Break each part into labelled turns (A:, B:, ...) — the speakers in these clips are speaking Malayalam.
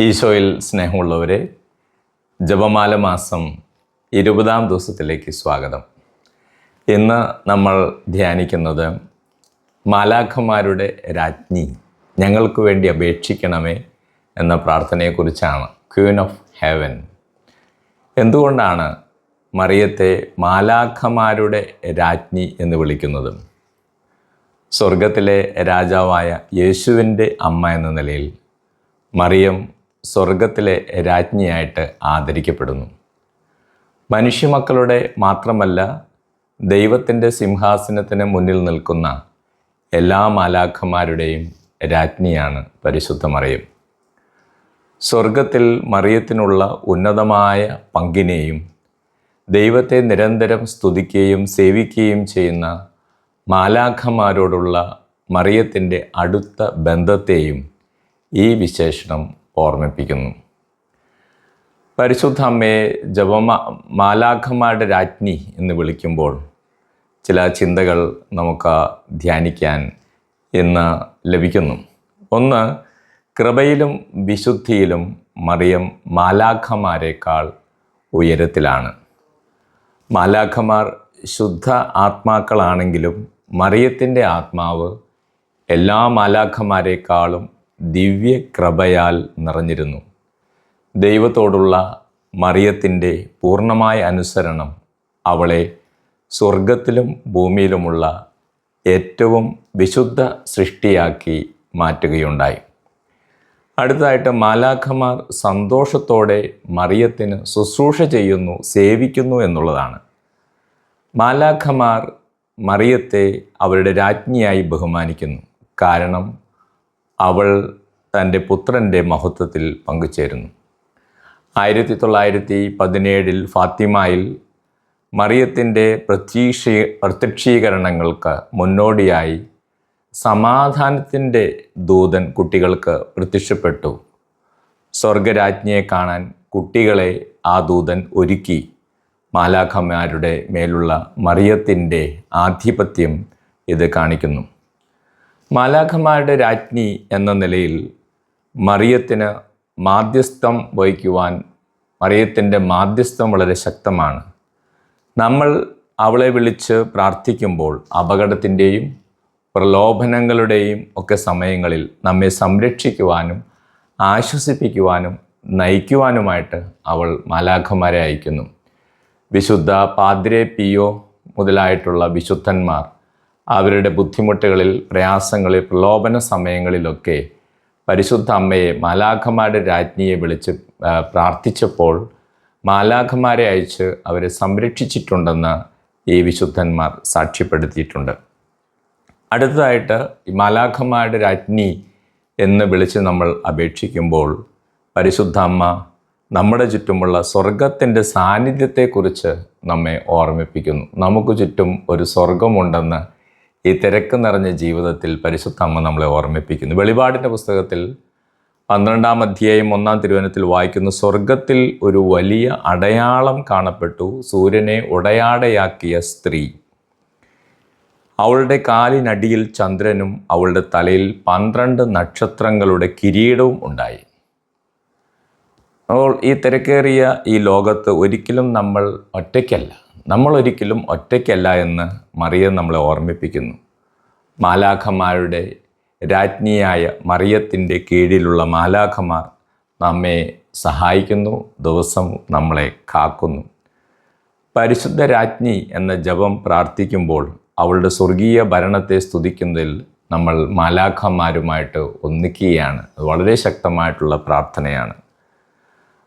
A: ഈശോയിൽ സ്നേഹമുള്ളവരെ ജപമാല മാസം ഇരുപതാം ദിവസത്തിലേക്ക് സ്വാഗതം. ഇന്ന് നമ്മൾ ധ്യാനിക്കുന്നത് മാലാഖമാരുടെ രാജ്ഞി ഞങ്ങൾക്ക് വേണ്ടി അപേക്ഷിക്കണമേ എന്ന പ്രാർത്ഥനയെക്കുറിച്ചാണ്. Queen of heaven. എന്തുകൊണ്ടാണ് മറിയത്തെ മാലാഖമാരുടെ രാജ്ഞി എന്ന് വിളിക്കുന്നത്? സ്വർഗത്തിലെ രാജാവായ യേശുവിന്റെ അമ്മ എന്ന നിലയിൽ മറിയം സ്വർഗത്തിലെ രാജ്ഞിയായിട്ട് ആദരിക്കപ്പെടുന്നു. മനുഷ്യമക്കളുടെ മാത്രമല്ല ദൈവത്തിന്റെ സിംഹാസനത്തിന് മുന്നിൽ നിൽക്കുന്ന എല്ലാ മാലാഖമാരുടെയും രാജ്ഞിയാണ് പരിശുദ്ധ മറിയം സ്വർഗത്തിൽ മറിയത്തിനുള്ള ഉന്നതമായ പങ്കിനെയും ദൈവത്തെ നിരന്തരം സ്തുതിക്കുകയും സേവിക്കുകയും ചെയ്യുന്ന മാലാഖമാരോടുള്ള മറിയത്തിന്റെ അടുത്ത ബന്ധത്തെയും ഈ വിശേഷണം ഓർമ്മിപ്പിക്കുന്നു. പരിശുദ്ധ അമ്മയെ ജപമാ മാലാഖമാരുടെ രാജ്ഞി എന്ന് വിളിക്കുമ്പോൾ ചില ചിന്തകൾ നമുക്ക് ധ്യാനിക്കാൻ ഇന്ന് ലഭിക്കുന്നു. ഒന്ന് കൃപയിലും വിശുദ്ധിയിലും മറിയം മാലാഖമാരെക്കാൾ ഉയരത്തിലാണ്. മാലാഖമാർ ശുദ്ധ ആത്മാക്കളാണെങ്കിലും മറിയത്തിന്റെ ആത്മാവ് എല്ലാ മാലാഖമാരെക്കാളും ദിവ്യകൃപയാൽ നിറഞ്ഞിരുന്നു. ദൈവത്തോടുള്ള മറിയത്തിന്റെ പൂർണമായ അനുസരണം അവളെ സ്വർഗത്തിലും ഭൂമിയിലുമുള്ള ഏറ്റവും വിശുദ്ധ സൃഷ്ടിയാക്കി മാറ്റുകയുണ്ടായി. അടുത്തതായിട്ട് മാലാഖമാർ സന്തോഷത്തോടെ മറിയത്തിന് ശുശ്രൂഷ ചെയ്യുന്നു സേവിക്കുന്നു എന്നുള്ളതാണ്. മാലാഖമാർ മറിയത്തെ അവരുടെ രാജ്ഞിയായി ബഹുമാനിക്കുന്നു. കാരണം അവൾ തന്റെ പുത്രന്റെ മഹത്വത്തിൽ പങ്കുചേരുന്നു. ആയിരത്തി തൊള്ളായിരത്തി പതിനേഴിൽ ഫാത്തിമയിൽ മറിയത്തിന്റെ പ്രത്യക്ഷീ പ്രത്യക്ഷീകരണങ്ങൾക്ക് മുന്നോടിയായി സമാധാനത്തിന്റെ ദൂതൻ കുട്ടികൾക്ക് പ്രത്യക്ഷപ്പെട്ടു. സ്വർഗരാജ്ഞിയെ കാണാൻ കുട്ടികളെ ആ ദൂതൻ ഒരുക്കി. മാലാഖമാരുടെ മേലുള്ള മറിയത്തിന്റെ ആധിപത്യം ഇത് കാണിക്കുന്നു. മാലാഖമാരുടെ രാജ്ഞി എന്ന നിലയിൽ മറിയത്തിന് മാധ്യസ്ഥം വഹിക്കുവാൻ മറിയത്തിന്റെ മാധ്യസ്ഥം വളരെ ശക്തമാണ്. നമ്മൾ അവളെ വിളിച്ച് പ്രാർത്ഥിക്കുമ്പോൾ അപകടത്തിന്റെയും പ്രലോഭനങ്ങളുടെയും ഒക്കെ സമയങ്ങളിൽ നമ്മെ സംരക്ഷിക്കുവാനും ആശ്വസിപ്പിക്കുവാനും നയിക്കുവാനുമായിട്ട് അവൾ മാലാഖമാരെ അയക്കുന്നു. വിശുദ്ധ പാദ്രെ പിയോ മുതലായിട്ടുള്ള വിശുദ്ധന്മാർ അവരുടെ ബുദ്ധിമുട്ടുകളിൽ പ്രയാസങ്ങളിൽ പ്രലോഭന സമയങ്ങളിലൊക്കെ പരിശുദ്ധ അമ്മയെ മാലാഖമാരുടെ രാജ്ഞിയെ വിളിച്ച് പ്രാർത്ഥിച്ചപ്പോൾ മാലാഖമാരെ അയച്ച് അവരെ സംരക്ഷിച്ചിട്ടുണ്ടെന്ന് ഈ വിശുദ്ധന്മാർ സാക്ഷ്യപ്പെടുത്തിയിട്ടുണ്ട്. അടുത്തതായിട്ട് ഈ മാലാഖമാരുടെ രാജ്ഞി എന്ന് വിളിച്ച് നമ്മൾ അപേക്ഷിക്കുമ്പോൾ പരിശുദ്ധ അമ്മ നമ്മുടെ ചുറ്റുമുള്ള സ്വർഗത്തിന്റെ സാന്നിധ്യത്തെക്കുറിച്ച് നമ്മെ ഓർമ്മിപ്പിക്കുന്നു. നമുക്ക് ചുറ്റും ഒരു സ്വർഗമുണ്ടെന്ന് ഈ തിരക്ക് നിറഞ്ഞ ജീവിതത്തിൽ പരിശുദ്ധ അമ്മ നമ്മളെ ഓർമ്മിപ്പിക്കുന്നു. വെളിപാടിന്റെ പുസ്തകത്തിൽ പന്ത്രണ്ടാം അധ്യായം ഒന്നാം തിരുവനത്തിൽ വായിക്കുന്നു സ്വർഗത്തിൽ ഒരു വലിയ അടയാളം കാണപ്പെട്ടു സൂര്യനെ ഉടയാടയാക്കിയ സ്ത്രീ. അവളുടെ കാലിനടിയിൽ ചന്ദ്രനും അവളുടെ തലയിൽ പന്ത്രണ്ട് നക്ഷത്രങ്ങളുടെ കിരീടവും ഉണ്ടായി. അപ്പോൾ ഈ തിരക്കേറിയ ഈ ലോകത്ത് ഒരിക്കലും നമ്മൾ ഒറ്റയ്ക്കല്ല. നമ്മൾ ഒരിക്കലും ഒറ്റയ്ക്കല്ല എന്ന് മറിയം നമ്മളെ ഓർമ്മിപ്പിക്കുന്നു. മാലാഖമാരുടെ രാജ്ഞിയായ മറിയത്തിന്റെ കീഴിലുള്ള മാലാഖമാർ നമ്മെ സഹായിക്കുന്നു ദിവസം നമ്മളെ കാക്കുന്നു. പരിശുദ്ധ രാജ്ഞി എന്ന ജപം പ്രാർത്ഥിക്കുമ്പോൾ അവളുടെ സ്വർഗീയ ഭരണത്തെ സ്തുതിക്കുന്നതിൽ നമ്മൾ മാലാഖമാരുമായിട്ട് ഒന്നിക്കുകയാണ്. വളരെ ശക്തമായിട്ടുള്ള പ്രാർത്ഥനയാണ്.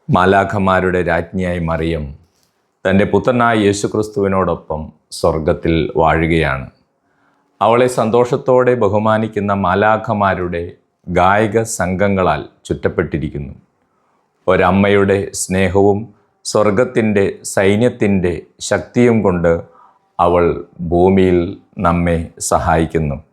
A: മാലാഖമാരുടെ രാജ്ഞിയായി മറിയം തന്റെ പുത്രനായ യേശുക്രിസ്തുവിനോടൊപ്പം സ്വർഗത്തിൽ വാഴുകയാണ്. അവളെ സന്തോഷത്തോടെ ബഹുമാനിക്കുന്ന മാലാഖമാരുടെ ഗായക സംഘങ്ങളാൽ ചുറ്റപ്പെട്ടിരിക്കുന്നു. ഒരമ്മയുടെ സ്നേഹവും സ്വർഗത്തിന്റെ സൈന്യത്തിന്റെ ശക്തിയും കൊണ്ട് അവൾ ഭൂമിയിൽ നമ്മെ സഹായിക്കുന്നു.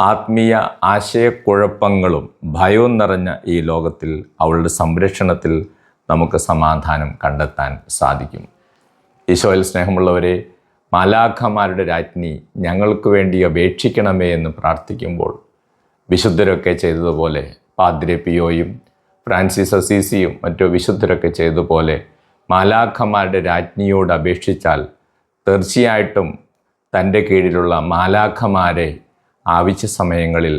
A: ആത്മീയ ആശയക്കുഴപ്പങ്ങളും ഭയവും നിറഞ്ഞ ഈ ലോകത്തിൽ അവളുടെ സംരക്ഷണത്തിൽ നമുക്ക് സമാധാനം കണ്ടെത്താൻ സാധിക്കും. ഈശോയിൽ സ്നേഹമുള്ളവരെ മാലാഖമാരുടെ രാജ്ഞി ഞങ്ങൾക്ക് വേണ്ടി അപേക്ഷിക്കണമേ എന്ന് പ്രാർത്ഥിക്കുമ്പോൾ വിശുദ്ധരൊക്കെ ചെയ്തതുപോലെ പാദ്രെ പിയോയും ഫ്രാൻസിസ് അസീസിയും മറ്റു വിശുദ്ധരൊക്കെ ചെയ്തതുപോലെ മാലാഖമാരുടെ രാജ്ഞിയോട് അപേക്ഷിച്ചാൽ തീർച്ചയായിട്ടും തന്റെ കീഴിലുള്ള മാലാഖമാരെ ആവശ്യ സമയങ്ങളിൽ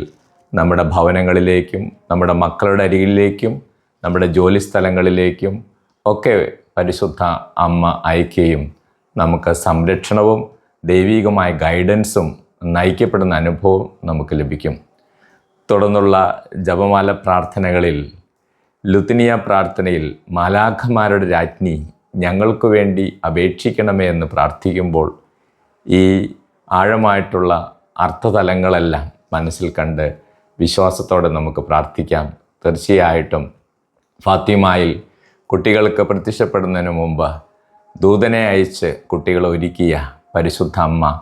A: നമ്മുടെ ഭവനങ്ങളിലേക്കും നമ്മുടെ മക്കളുടെ അരികിലേക്കും നമ്മുടെ ജോലി സ്ഥലങ്ങളിലേക്കും ഒക്കെ പരിശുദ്ധ അമ്മ അയക്കുകയും നമുക്ക് സംരക്ഷണവും ദൈവികമായ ഗൈഡൻസും നയിക്കപ്പെടുന്ന അനുഭവം നമുക്ക് ലഭിക്കും. തുടർന്നുള്ള ജപമാല പ്രാർത്ഥനകളിൽ ലുത്തിനിയ പ്രാർത്ഥനയിൽ മാലാഖമാരുടെ രാജ്ഞി ഞങ്ങൾക്ക് വേണ്ടി അപേക്ഷിക്കണമേ എന്ന് പ്രാർത്ഥിക്കുമ്പോൾ ഈ ആഴമായിട്ടുള്ള അർത്ഥതലങ്ങളെല്ലാം മനസ്സിൽ കണ്ട് വിശ്വാസത്തോടെ നമുക്ക് പ്രാർത്ഥിക്കാം. തീർച്ചയായിട്ടും ഫാത്തിമായിൽ കുട്ടികൾക്ക് പ്രത്യക്ഷപ്പെടുന്നതിന് മുമ്പ് ദൂതനെ അയച്ച് കുട്ടികളെ ഒരുക്കിയ പരിശുദ്ധ അമ്മ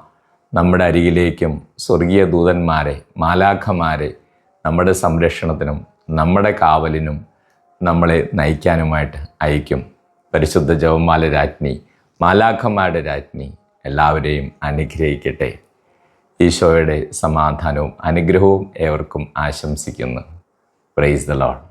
A: നമ്മുടെ അരികിലേക്കും സ്വർഗീയ ദൂതന്മാരെ മാലാഖമാരെ നമ്മുടെ സംരക്ഷണത്തിനും നമ്മുടെ കാവലിനും നമ്മളെ നയിക്കാനുമായിട്ട് അയക്കും. പരിശുദ്ധ ജവമാല രാജ്ഞി മാലാഖമാരുടെ രാജ്ഞി എല്ലാവരെയും അനുഗ്രഹിക്കട്ടെ. ഈശോയുടെ സമാധാനവും അനുഗ്രഹവും ഏവർക്കും ആശംസിക്കുന്നു. Praise the load